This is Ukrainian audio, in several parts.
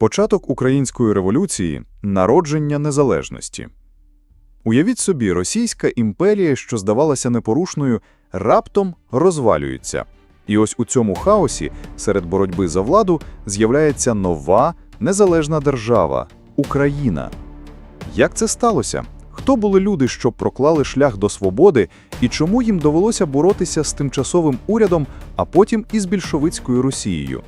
Початок української революції народження незалежності. Уявіть собі, Російська імперія, що здавалася непорушною, раптом розвалюється. І ось у цьому хаосі, серед боротьби за владу, з'являється нова незалежна держава Україна. Як це сталося? Хто були люди, що проклали шлях до свободи, і чому їм довелося боротися з тимчасовим урядом, а потім із більшовицькою Росією?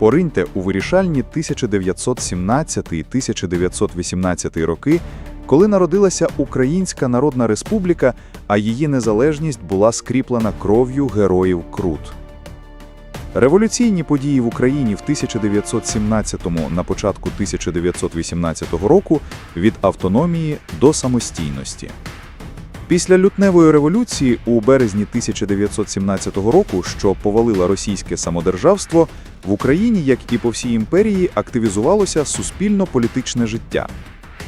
Пориньте у вирішальні 1917-1918 роки, коли народилася Українська Народна Республіка, а її незалежність була скріплена кров'ю героїв Крут. Революційні події в Україні в 1917-му на початку 1918 року від автономії до самостійності. Після лютневої революції у березні 1917 року, що повалила російське самодержавство, в Україні, як і по всій імперії, активізувалося суспільно-політичне життя.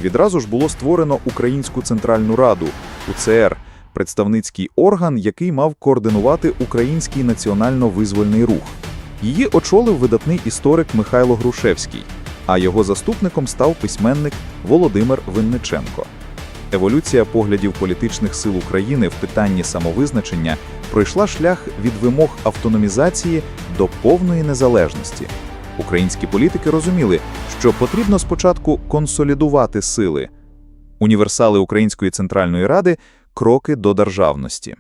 Відразу ж було створено Українську Центральну Раду УЦР, представницький орган, який мав координувати український національно-визвольний рух. Її очолив видатний історик Михайло Грушевський, а його заступником став письменник Володимир Винниченко. Еволюція поглядів політичних сил України в питанні самовизначення пройшла шлях від вимог автономізації до повної незалежності. Українські політики розуміли, що потрібно спочатку консолідувати сили. Універсали Української Центральної Ради кроки до державності.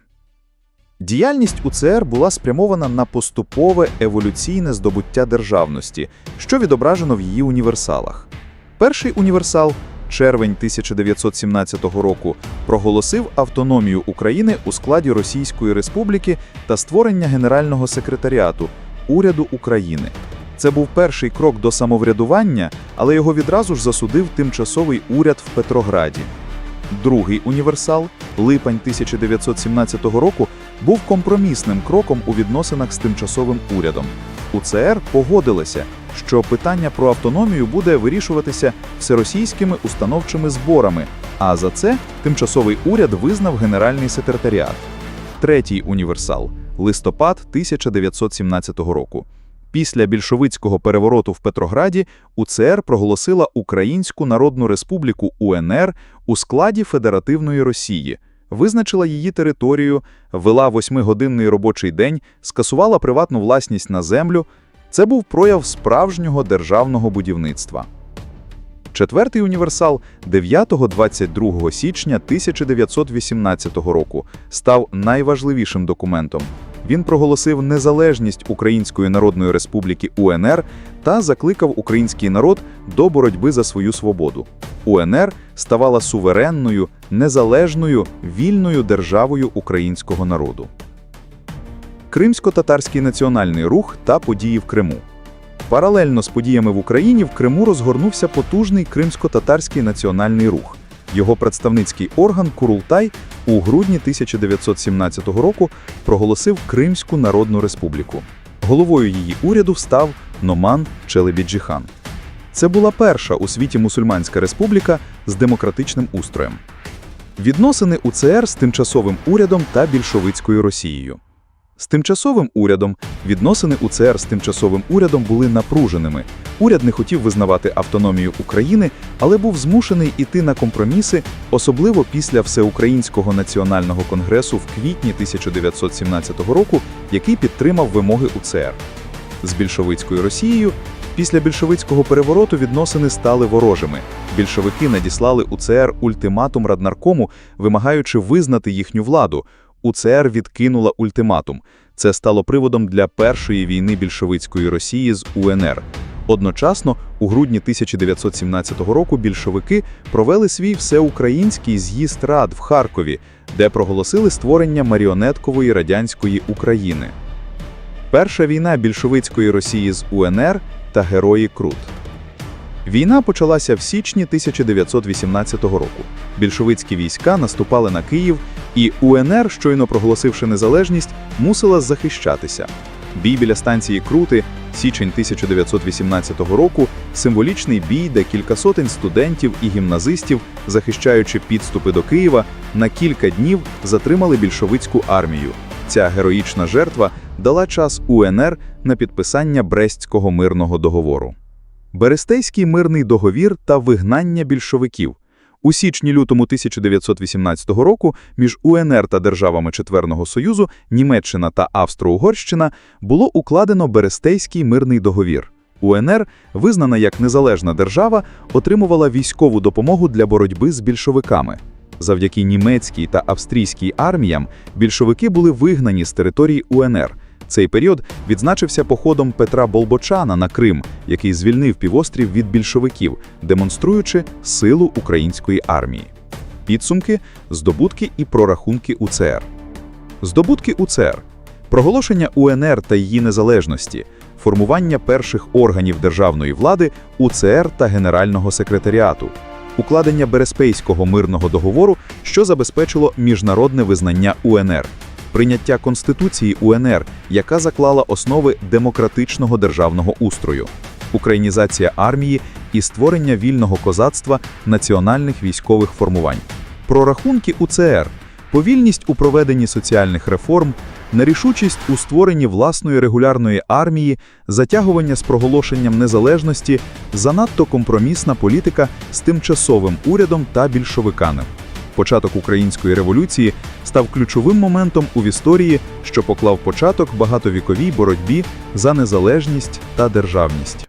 Діяльність УЦР була спрямована на поступове еволюційне здобуття державності, що відображено в її універсалах. Перший універсал червень 1917 року проголосив автономію України у складі Російської Республіки та створення Генерального секретаріату уряду України. Це був перший крок до самоврядування, але його відразу ж засудив тимчасовий уряд в Петрограді. Другий універсал, липень 1917 року, був компромісним кроком у відносинах з тимчасовим урядом. УЦР погодилася, що питання про автономію буде вирішуватися всеросійськими установчими зборами, а за це тимчасовий уряд визнав Генеральний секретаріат. Третій універсал листопад 1917 року. Після більшовицького перевороту в Петрограді УЦР проголосила Українську Народну Республіку УНР у складі Федеративної Росії, визначила її територію, ввела восьмигодинний робочий день, скасувала приватну власність на землю. Це був прояв справжнього державного будівництва. Четвертий універсал 9-22 січня 1918 року став найважливішим документом. Він проголосив незалежність Української Народної Республіки УНР та закликав український народ до боротьби за свою свободу. УНР ставала суверенною, незалежною, вільною державою українського народу. Кримсько-татарський національний рух та події в Криму. Паралельно з подіями в Україні в Криму розгорнувся потужний кримсько-татарський національний рух. Його представницький орган Курултай у грудні 1917 року проголосив Кримську Народну Республіку. Головою її уряду став Номан Челебіджіхан. Це була перша у світі мусульманська республіка з демократичним устроєм. Відносини УЦР з тимчасовим урядом та більшовицькою Росією. З тимчасовим урядом відносини УЦР з тимчасовим урядом були напруженими. Уряд не хотів визнавати автономію України, але був змушений іти на компроміси, особливо після Всеукраїнського національного конгресу в квітні 1917 року, який підтримав вимоги УЦР. З більшовицькою Росією після більшовицького перевороту відносини стали ворожими. Більшовики надіслали УЦР ультиматум Раднаркому, вимагаючи визнати їхню владу. УЦР відкинула ультиматум. Це стало приводом для першої війни більшовицької Росії з УНР. Одночасно, у грудні 1917 року більшовики провели свій всеукраїнський з'їзд рад в Харкові, де проголосили створення маріонеткової радянської України. Перша війна більшовицької Росії з УНР та герої Крут. Війна почалася в січні 1918 року. Більшовицькі війська наступали на Київ, і УНР, щойно проголосивши незалежність, мусила захищатися. Бій біля станції Крути, січень 1918 року, символічний бій, де кілька сотень студентів і гімназистів, захищаючи підступи до Києва, на кілька днів затримали більшовицьку армію. Ця героїчна жертва дала час УНР на підписання Брестського мирного договору. Берестейський мирний договір та вигнання більшовиків. У січні-лютому 1918 року між УНР та державами Четверного Союзу Німеччина та Австро-Угорщина було укладено Берестейський мирний договір. УНР, визнана як незалежна держава, отримувала військову допомогу для боротьби з більшовиками. Завдяки німецькій та австрійській арміям більшовики були вигнані з території УНР. Цей період відзначився походом Петра Болбочана на Крим, який звільнив півострів від більшовиків, демонструючи силу української армії. Підсумки, здобутки і прорахунки УЦР. Здобутки УЦР. Проголошення УНР та її незалежності, формування перших органів державної влади УЦР та Генерального секретаріату, укладення Береспейського мирного договору, що забезпечило міжнародне визнання УНР, прийняття Конституції УНР, яка заклала основи демократичного державного устрою, українізація армії і створення вільного козацтва національних військових формувань, прорахунки УЦР, повільність у проведенні соціальних реформ, нерішучість у створенні власної регулярної армії, затягування з проголошенням незалежності, занадто компромісна політика з тимчасовим урядом та більшовиками. Початок української революції став ключовим моментом у історії, що поклав початок багатовіковій боротьбі за незалежність та державність.